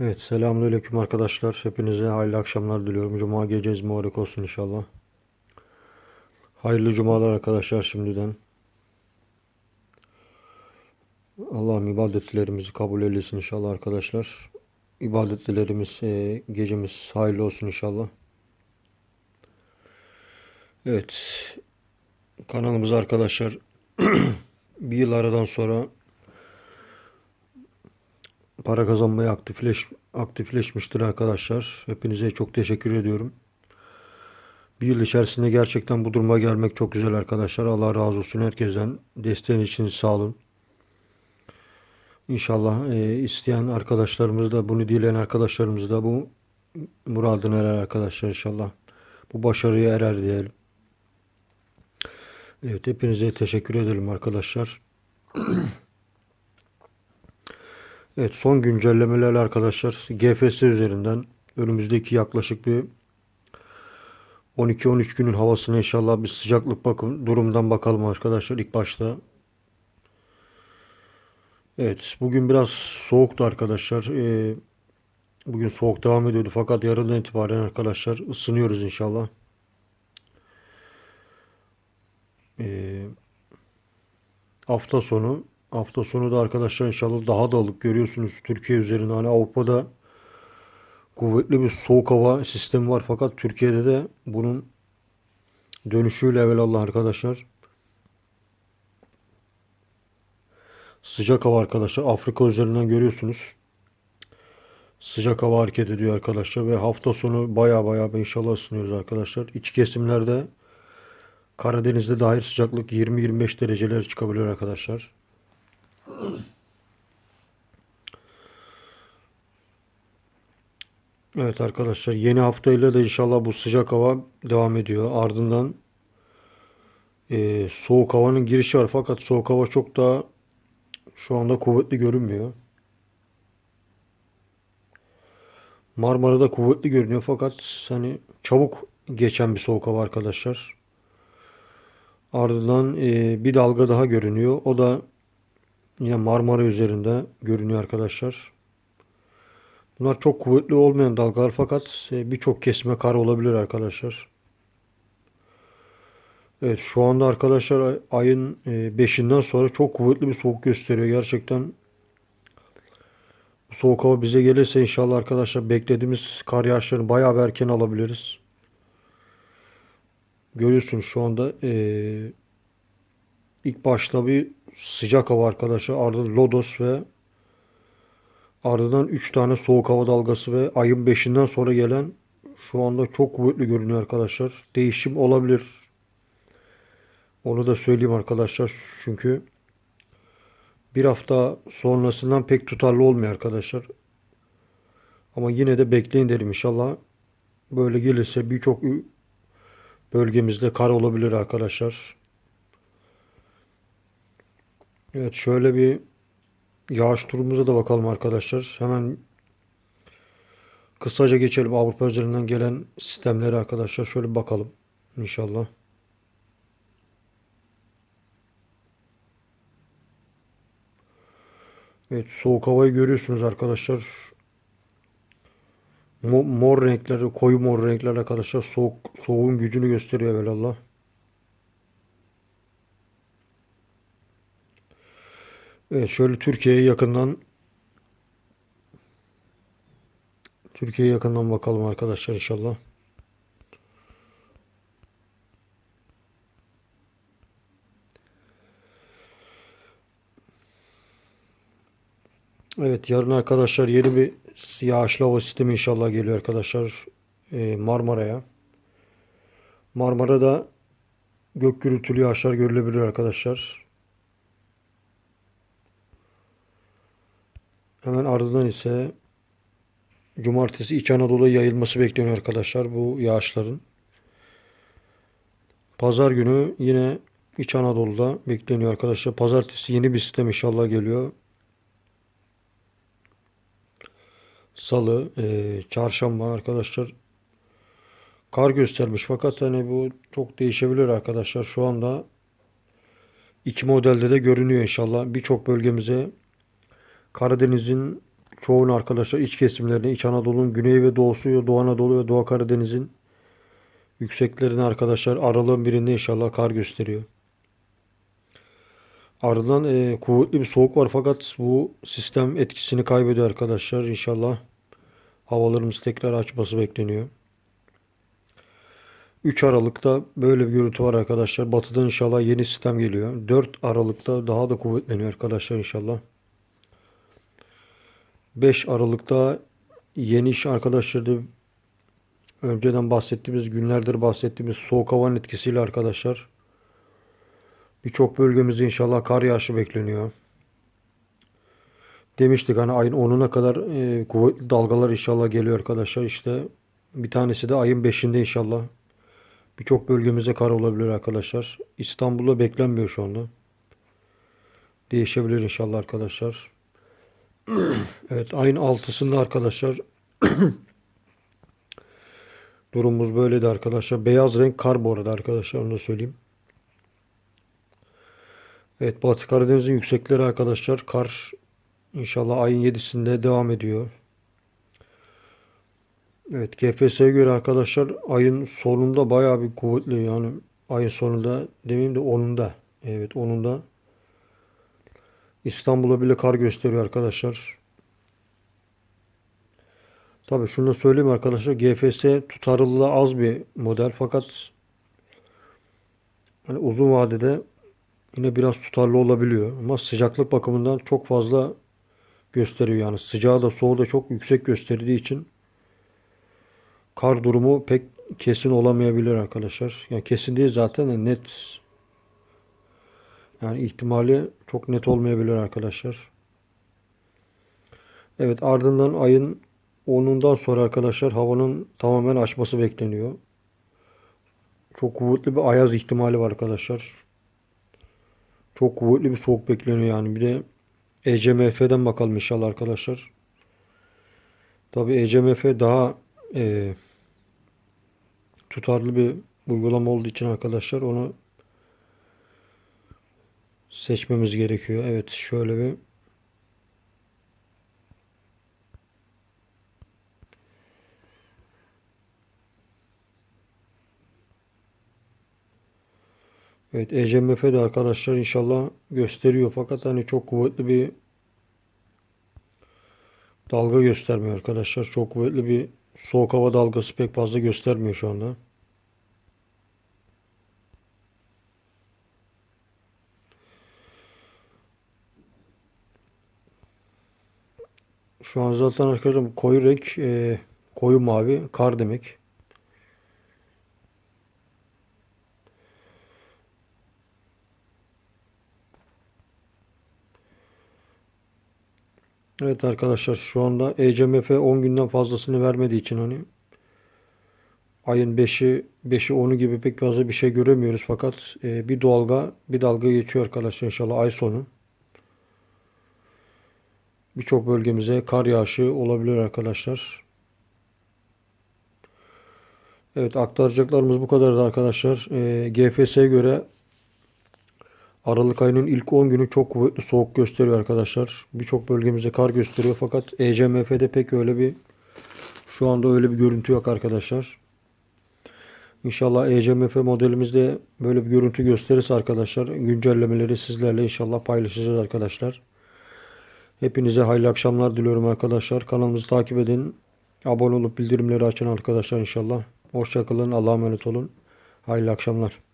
Evet, selamünaleyküm arkadaşlar. Hepinize hayırlı akşamlar diliyorum. Cuma geceniz mübarek olsun inşallah. Hayırlı cumalar arkadaşlar şimdiden. Allah'ım ibadetlerimizi kabul eylesin inşallah arkadaşlar. İbadetlerimiz, e, gecemiz hayırlı olsun inşallah. Evet, kanalımız arkadaşlar bir yıl aradan sonra para kazanmaya aktifleş, aktifleşmiştir arkadaşlar. Hepinize çok teşekkür ediyorum. Bir yıl içerisinde gerçekten bu duruma gelmek çok güzel arkadaşlar. Allah razı olsun herkesten. Desteğin için sağ olun. İnşallah e, isteyen arkadaşlarımız da bunu dileyen arkadaşlarımız da bu muradına erer arkadaşlar inşallah. Bu başarıya erer diyelim. Evet hepinize teşekkür edelim arkadaşlar. Evet son güncellemeler arkadaşlar GFS üzerinden önümüzdeki yaklaşık bir 12-13 günün havasına inşallah bir sıcaklık bakım durumdan bakalım arkadaşlar ilk başta. Evet bugün biraz soğuktu arkadaşlar. Ee, bugün soğuk devam ediyordu fakat yarından itibaren arkadaşlar ısınıyoruz inşallah. Ee, hafta sonu hafta sonu da arkadaşlar inşallah daha da alık görüyorsunuz. Türkiye üzerinde hani Avrupa'da kuvvetli bir soğuk hava sistemi var. Fakat Türkiye'de de bunun dönüşüyle evvelallah arkadaşlar sıcak hava arkadaşlar Afrika üzerinden görüyorsunuz. Sıcak hava hareket ediyor arkadaşlar ve hafta sonu baya baya inşallah ısınıyoruz arkadaşlar. İç kesimlerde Karadeniz'de dair sıcaklık 20-25 dereceler çıkabiliyor arkadaşlar. Evet arkadaşlar yeni haftayla da inşallah bu sıcak hava devam ediyor. Ardından e, soğuk havanın girişi var fakat soğuk hava çok daha şu anda kuvvetli görünmüyor. Marmara'da kuvvetli görünüyor fakat hani çabuk geçen bir soğuk hava arkadaşlar. Ardından e, bir dalga daha görünüyor. O da yine Marmara üzerinde görünüyor arkadaşlar. Bunlar çok kuvvetli olmayan dalgalar fakat e, birçok kesime kar olabilir arkadaşlar. Evet şu anda arkadaşlar ay- ayın 5'inden sonra çok kuvvetli bir soğuk gösteriyor. Gerçekten bu soğuk hava bize gelirse inşallah arkadaşlar beklediğimiz kar yağışlarını bayağı bir erken alabiliriz. Görüyorsunuz şu anda eee, ilk başta bir sıcak hava arkadaşlar. Ardından lodos ve ardından 3 tane soğuk hava dalgası ve ayın 5'inden sonra gelen şu anda çok kuvvetli görünüyor arkadaşlar. Değişim olabilir. Onu da söyleyeyim arkadaşlar. Çünkü bir hafta sonrasından pek tutarlı olmuyor arkadaşlar. Ama yine de bekleyin derim inşallah. Böyle gelirse birçok bölgemizde kar olabilir arkadaşlar. Evet şöyle bir yağış durumumuza da bakalım arkadaşlar. Hemen kısaca geçelim Avrupa üzerinden gelen sistemleri arkadaşlar. Şöyle bakalım inşallah. Evet soğuk havayı görüyorsunuz arkadaşlar. Mo- Mor renkleri, koyu mor renkler arkadaşlar soğuk soğuğun gücünü gösteriyor evvelallah. Evet şöyle Türkiye'ye yakından Türkiye'ye yakından bakalım arkadaşlar inşallah. Evet yarın arkadaşlar yeni bir yağışlı hava sistemi inşallah geliyor arkadaşlar Ee, Marmara'ya. Marmara'da gök gürültülü yağışlar görülebilir arkadaşlar. Hemen ardından ise cumartesi İç Anadolu'ya yayılması bekleniyor arkadaşlar bu yağışların. Pazar günü yine İç Anadolu'da bekleniyor arkadaşlar. Pazartesi yeni bir sistem inşallah geliyor. Salı, e, çarşamba arkadaşlar kar göstermiş fakat hani bu çok değişebilir arkadaşlar. Şu anda iki modelde de görünüyor inşallah. Birçok bölgemize Karadeniz'in çoğunu arkadaşlar iç kesimlerine İç Anadolu'nun güney ve doğusu, Doğu Anadolu ve Doğu Karadeniz'in yükseklerine arkadaşlar aralığın birinde inşallah kar gösteriyor. Ardından e, kuvvetli bir soğuk var fakat bu sistem etkisini kaybediyor arkadaşlar. İnşallah havalarımız tekrar açması bekleniyor. 3 Aralık'ta böyle bir görüntü var arkadaşlar. Batıdan inşallah yeni sistem geliyor. 4 Aralık'ta daha da kuvvetleniyor arkadaşlar inşallah. 5 Aralık'ta yeni iş arkadaşlar da önceden bahsettiğimiz günlerdir bahsettiğimiz soğuk havanın etkisiyle arkadaşlar birçok bölgemizde inşallah kar yağışı bekleniyor. Demiştik hani ayın 10'una kadar e, kuvvetli dalgalar inşallah geliyor arkadaşlar. İşte bir tanesi de ayın 5'inde inşallah. Birçok bölgemize kar olabilir arkadaşlar. İstanbul'da beklenmiyor şu anda. Değişebilir inşallah arkadaşlar. Evet ayın 6'sında arkadaşlar durumumuz böyleydi arkadaşlar. Beyaz renk kar bu arada arkadaşlar onu da söyleyeyim. Evet Batı Karadeniz'in yüksekleri arkadaşlar kar inşallah ayın 7'sinde devam ediyor. Evet GFS'ye göre arkadaşlar ayın sonunda bayağı bir kuvvetli yani ayın sonunda demeyeyim de 10'unda. Evet 10'unda İstanbul'a bile kar gösteriyor arkadaşlar. Tabii şunu söyleyeyim arkadaşlar. GFS tutarlılığı az bir model fakat hani uzun vadede yine biraz tutarlı olabiliyor. Ama sıcaklık bakımından çok fazla gösteriyor. Yani sıcağı da soğuğu da çok yüksek gösterdiği için kar durumu pek kesin olamayabilir arkadaşlar. Yani kesin değil zaten net yani ihtimali çok net olmayabilir arkadaşlar. Evet ardından ayın 10'undan sonra arkadaşlar havanın tamamen açması bekleniyor. Çok kuvvetli bir ayaz ihtimali var arkadaşlar. Çok kuvvetli bir soğuk bekleniyor yani. Bir de ECMF'den bakalım inşallah arkadaşlar. Tabi ECMF daha e, tutarlı bir uygulama olduğu için arkadaşlar onu seçmemiz gerekiyor. Evet şöyle bir Evet ECMF de arkadaşlar inşallah gösteriyor fakat hani çok kuvvetli bir dalga göstermiyor arkadaşlar. Çok kuvvetli bir soğuk hava dalgası pek fazla göstermiyor şu anda. Şu an zaten arkadaşlar koyu renk e, koyu mavi kar demek. Evet arkadaşlar şu anda ECMF 10 günden fazlasını vermediği için hani ayın 5'i 5'i 10'u gibi pek fazla bir şey göremiyoruz fakat e, bir dalga bir dalga geçiyor arkadaşlar inşallah ay sonu. Birçok bölgemize kar yağışı olabilir arkadaşlar. Evet aktaracaklarımız bu kadardı arkadaşlar. E, GFS'ye göre Aralık ayının ilk 10 günü çok kuvvetli soğuk gösteriyor arkadaşlar. Birçok bölgemize kar gösteriyor fakat ECMF'de pek öyle bir şu anda öyle bir görüntü yok arkadaşlar. İnşallah ECMF modelimizde böyle bir görüntü gösterirse arkadaşlar güncellemeleri sizlerle inşallah paylaşacağız arkadaşlar. Hepinize hayırlı akşamlar diliyorum arkadaşlar. Kanalımızı takip edin. Abone olup bildirimleri açın arkadaşlar inşallah. Hoşçakalın. Allah'a emanet olun. Hayırlı akşamlar.